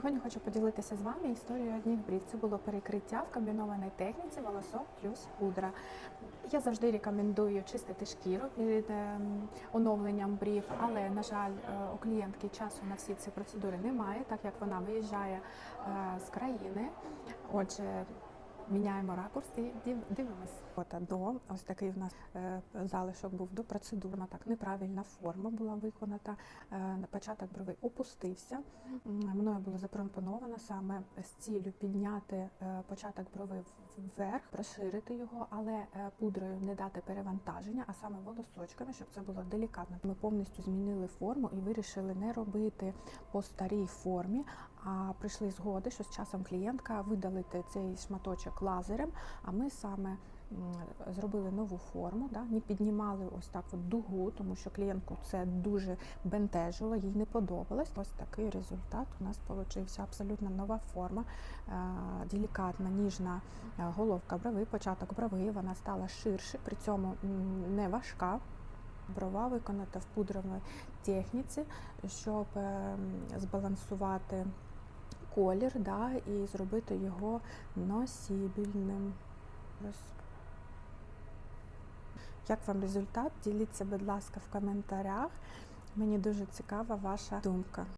Сьогодні хочу поділитися з вами історією одних брів. Це було перекриття в комбінованій техніці волосок плюс пудра. Я завжди рекомендую чистити шкіру перед ем, оновленням брів, але на жаль, е, у клієнтки часу на всі ці процедури немає, так як вона виїжджає е, з країни. Отже, міняємо ракурс і див- дивимось. Фото до ось такий в нас е, залишок був до процедури. Так неправильна форма була виконана. Е, початок брови опустився. Мною було запропоновано саме з ціллю підняти е, початок брови вверх, розширити його, але пудрою не дати перевантаження, а саме волосочками, щоб це було делікатно. Ми повністю змінили форму і вирішили не робити по старій формі, прийшли згоди, що з часом клієнтка видалити цей шматочок лазером, а ми саме. Зробили нову форму, да, не піднімали ось так от дугу, тому що клієнтку це дуже бентежило, їй не подобалось. Ось такий результат у нас вийшов. Абсолютно нова форма, делікатна, ніжна головка брови, початок брови, вона стала ширше, при цьому не важка. Брова виконана в пудровій техніці, щоб е, збалансувати колір да, і зробити його носібільним. Як вам результат? Діліться, будь ласка, в коментарях. Мені дуже цікава ваша думка.